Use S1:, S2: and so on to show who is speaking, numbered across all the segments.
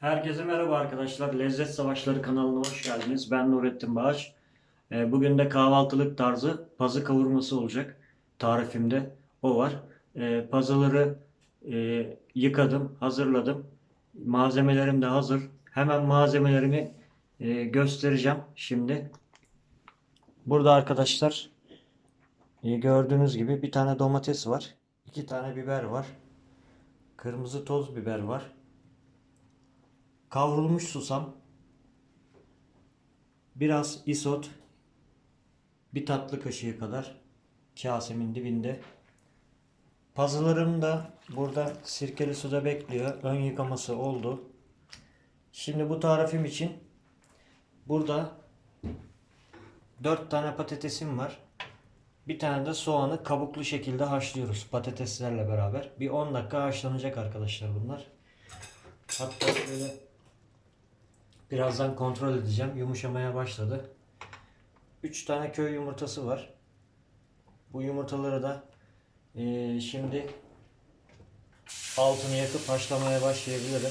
S1: Herkese merhaba arkadaşlar. Lezzet Savaşları kanalına hoş geldiniz. Ben Nurettin Bağış. Ee, Bugün de kahvaltılık tarzı pazı kavurması olacak. Tarifimde o var. Ee, Pazıları e, yıkadım, hazırladım. Malzemelerim de hazır. Hemen malzemelerimi e, göstereceğim şimdi. Burada arkadaşlar e, gördüğünüz gibi bir tane domates var. iki tane biber var. Kırmızı toz biber var. Kavrulmuş susam, biraz isot, bir tatlı kaşığı kadar kasemin dibinde. Pazılarım da burada sirkeli suda bekliyor. Ön yıkaması oldu. Şimdi bu tarifim için burada 4 tane patatesim var. Bir tane de soğanı kabuklu şekilde haşlıyoruz patateslerle beraber. Bir 10 dakika haşlanacak arkadaşlar bunlar. Hatta şöyle Birazdan kontrol edeceğim. Yumuşamaya başladı. 3 tane köy yumurtası var. Bu yumurtaları da eee, şimdi altını yakıp haşlamaya başlayabilirim.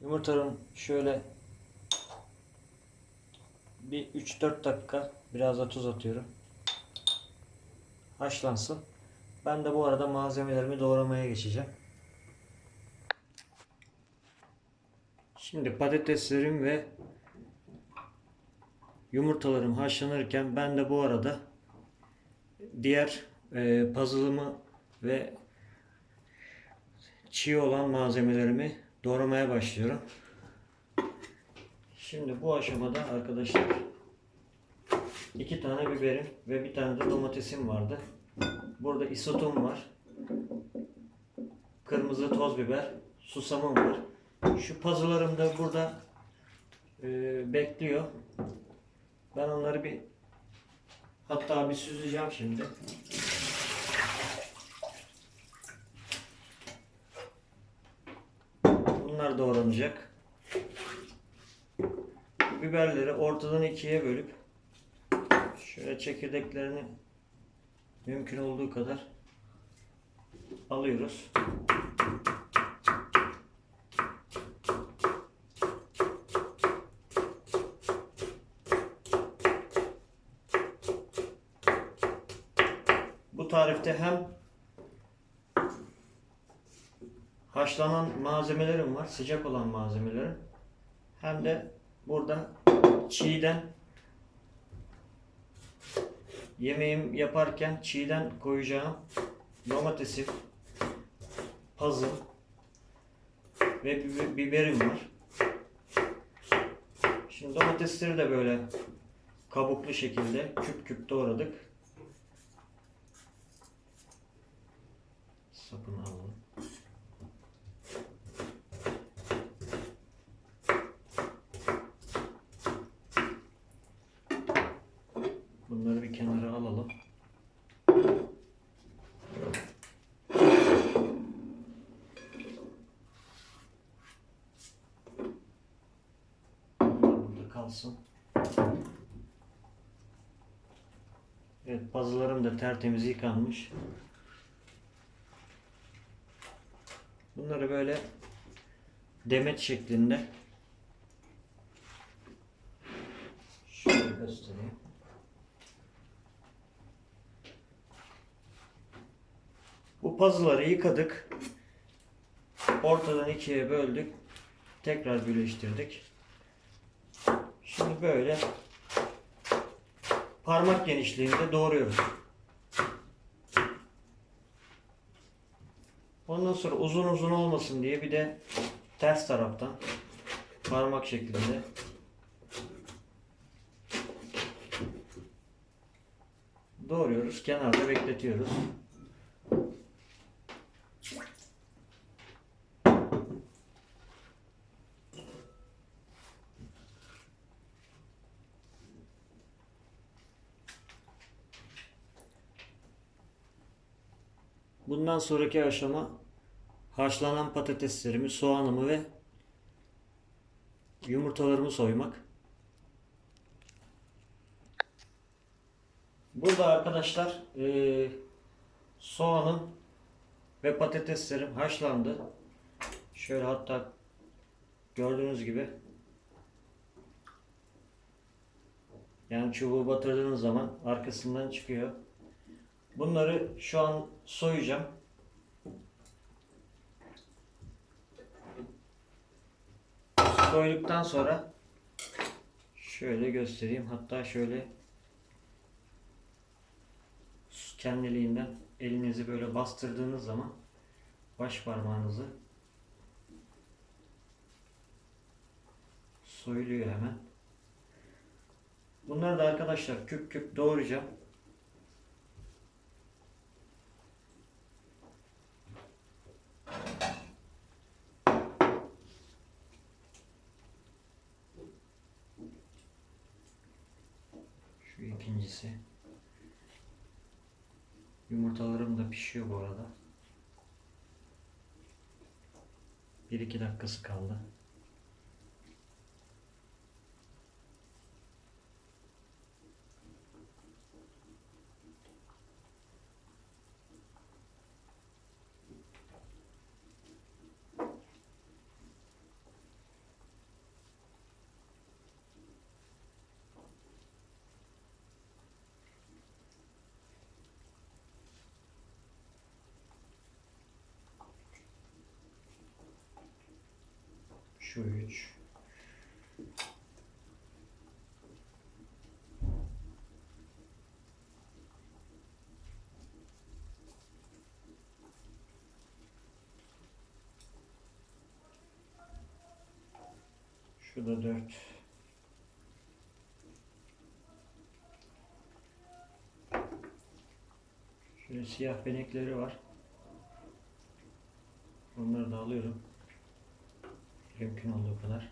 S1: Yumurtanın şöyle bir 3-4 dakika biraz da tuz atıyorum. Haşlansın. Ben de bu arada malzemelerimi doğramaya geçeceğim. Şimdi patateslerim ve yumurtalarım haşlanırken ben de bu arada diğer e, puzzle'ımı ve çiğ olan malzemelerimi doğramaya başlıyorum. Şimdi bu aşamada arkadaşlar iki tane biberim ve bir tane de domatesim vardı. Burada isotum var. Kırmızı toz biber, susamım var. Şu pazılarım da burada e, bekliyor. Ben onları bir hatta bir süzeceğim şimdi. Bunlar doğranacak. Biberleri ortadan ikiye bölüp şöyle çekirdeklerini mümkün olduğu kadar alıyoruz. Bu tarifte hem haşlanan malzemelerim var, sıcak olan malzemelerim. Hem de burada çiğden yemeğim yaparken çiğden koyacağım domatesim, pazım ve bi- biberim var. Şimdi domatesleri de böyle kabuklu şekilde küp küp doğradık. Sapını alalım. Bunları bir kenara alalım. Burada kalsın. Evet, pazılarım da tertemiz yıkanmış. Bunları böyle demet şeklinde şöyle göstereyim. Bu puzzle'ları yıkadık. Ortadan ikiye böldük. Tekrar birleştirdik. Şimdi böyle parmak genişliğinde doğruyoruz. Sonra uzun uzun olmasın diye bir de ters taraftan parmak şeklinde doğruyoruz. Kenarda bekletiyoruz. Bundan sonraki aşama haşlanan patateslerimi, soğanımı ve yumurtalarımı soymak. Burada arkadaşlar eee soğanın Ve patateslerim haşlandı. Şöyle hatta gördüğünüz gibi yani çubuğu batırdığınız zaman arkasından çıkıyor. Bunları şu an soyacağım. Soyduktan sonra şöyle göstereyim. Hatta şöyle kendiliğinden elinizi böyle bastırdığınız zaman baş parmağınızı soyuluyor hemen. Bunları da arkadaşlar küp küp doğrayacağım. Şu ikincisi. Yumurtalarım da pişiyor bu arada. 1-2 dakikası kaldı. Şu üç. Şu da dört. Şöyle siyah benekleri var. Onları da alıyorum. Mümkün olduğu kadar.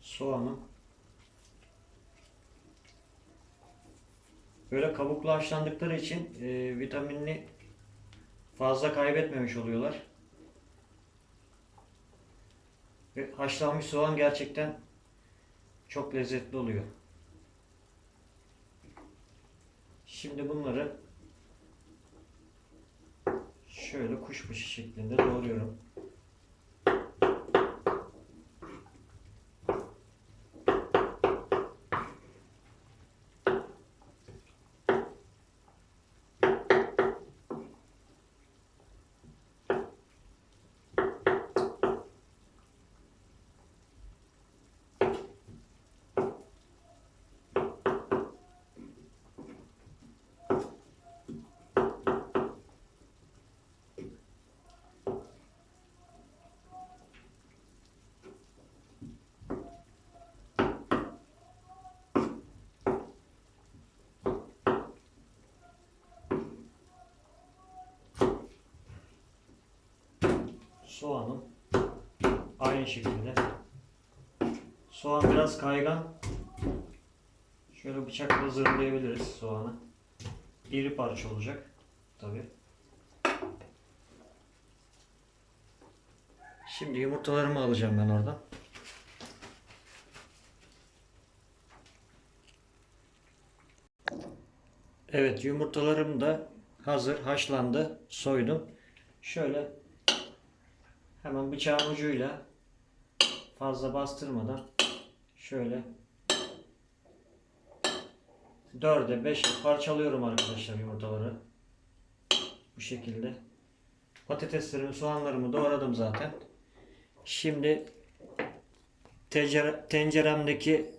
S1: Soğanı böyle kabuklu haşlandıkları için e, vitaminini fazla kaybetmemiş oluyorlar. Ve haşlanmış soğan gerçekten çok lezzetli oluyor. Şimdi bunları şöyle kuşbaşı şeklinde doğruyorum. Soğanım aynı şekilde. Soğan biraz kaygan. Şöyle bıçakla zırhlayabiliriz soğanı. İri parça olacak. Tabi. Şimdi yumurtalarımı alacağım ben oradan. Evet yumurtalarım da hazır haşlandı. Soydum. Şöyle Hemen bıçağın ucuyla fazla bastırmadan şöyle dörde beşe parçalıyorum arkadaşlar yumurtaları. Bu şekilde. Patateslerimi, soğanlarımı doğradım zaten. Şimdi tencere, tenceremdeki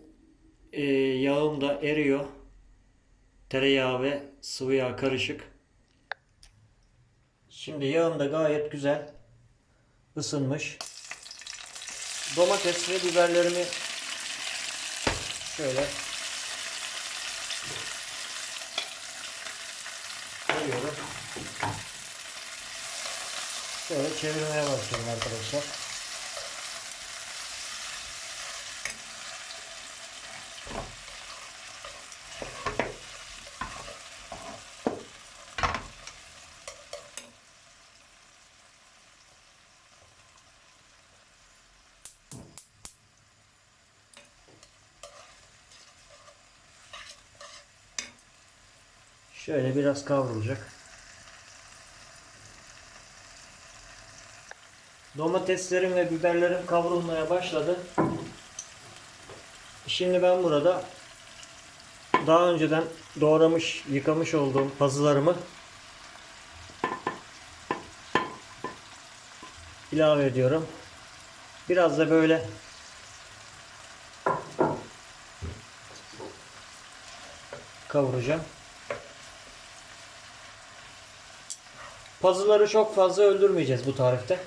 S1: e, yağım da eriyor. Tereyağı ve sıvı yağ karışık. Şimdi yağım da gayet güzel ısınmış. Domates ve biberlerimi şöyle koyuyorum. Şöyle çevirmeye başlıyorum arkadaşlar. Şöyle biraz kavrulacak. Domateslerim ve biberlerim kavrulmaya başladı. Şimdi ben burada daha önceden doğramış, yıkamış olduğum pazılarımı ilave ediyorum. Biraz da böyle kavuracağım. Pazıları çok fazla öldürmeyeceğiz bu tarifte.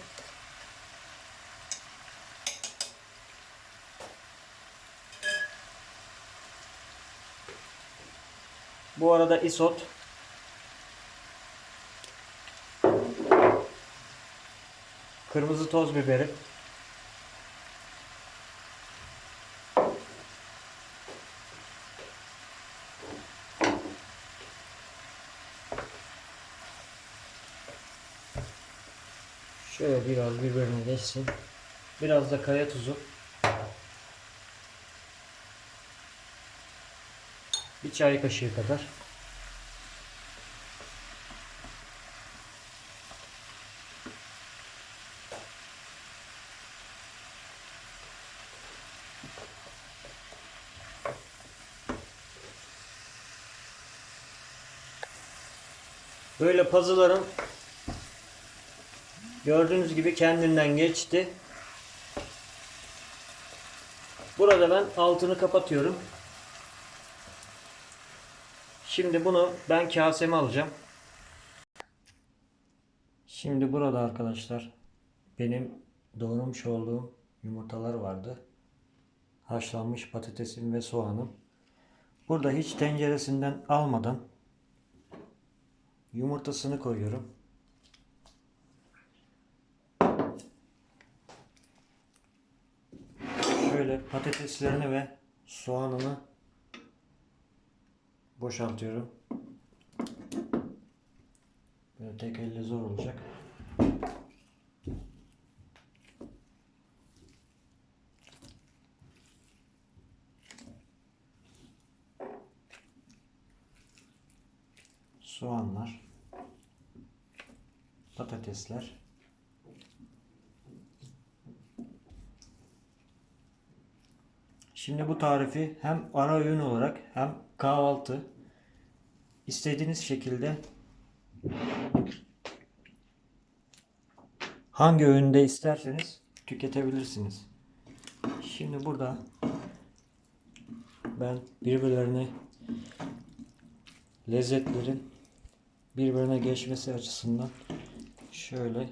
S1: Bu arada isot kırmızı toz biberi Şöyle biraz birbirine geçsin. Biraz da kaya tuzu. Bir çay kaşığı kadar. Böyle pazılarım gördüğünüz gibi kendinden geçti. Burada ben altını kapatıyorum. Şimdi bunu ben kaseme alacağım. Şimdi burada arkadaşlar benim doğramış olduğum yumurtalar vardı. Haşlanmış patatesim ve soğanım. Burada hiç tenceresinden almadan yumurtasını koyuyorum. Şöyle patateslerini ve soğanını boşaltıyorum. Böyle tek elle zor olacak. Soğanlar, patatesler, Şimdi bu tarifi hem ara öğün olarak hem kahvaltı istediğiniz şekilde hangi öğünde isterseniz tüketebilirsiniz. Şimdi burada ben birbirlerine lezzetlerin birbirine geçmesi açısından şöyle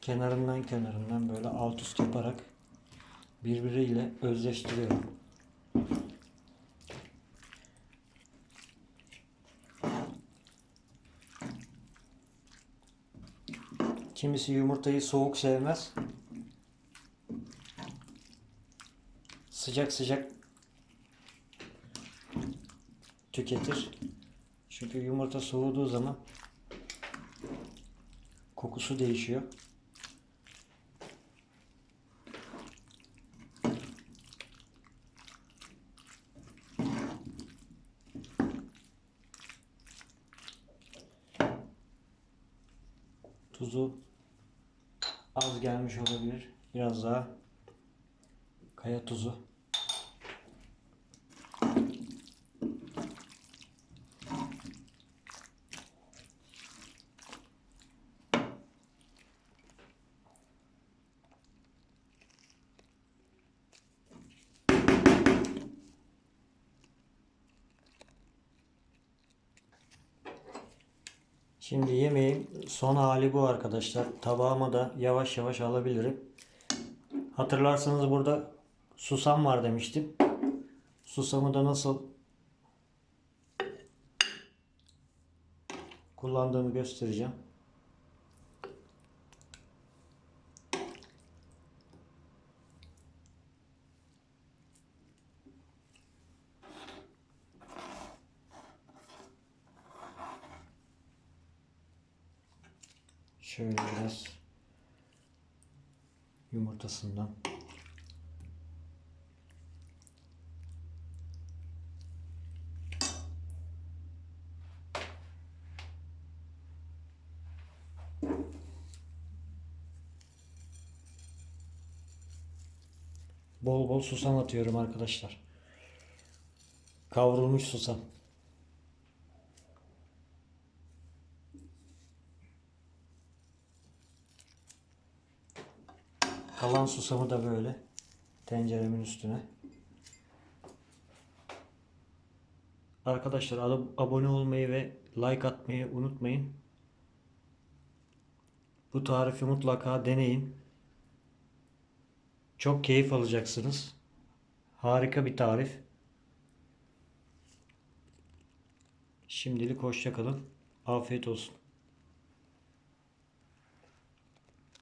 S1: kenarından kenarından böyle alt üst yaparak birbiriyle özleştiriyorum. Kimisi yumurtayı soğuk sevmez. Sıcak sıcak tüketir. Çünkü yumurta soğuduğu zaman kokusu değişiyor. Tuzu az gelmiş olabilir. Biraz daha kaya tuzu. Şimdi yemeğin son hali bu arkadaşlar. Tabağıma da yavaş yavaş alabilirim. Hatırlarsanız burada susam var demiştim. Susamı da nasıl kullandığımı göstereceğim. yumurtasından. Bol bol susam atıyorum arkadaşlar. Kavrulmuş susam. Kalan susamı da böyle tenceremin üstüne. Arkadaşlar ab- abone olmayı ve like atmayı unutmayın. Bu tarifi mutlaka deneyin. Çok keyif alacaksınız. Harika bir tarif. Şimdilik hoşça kalın. Afiyet olsun.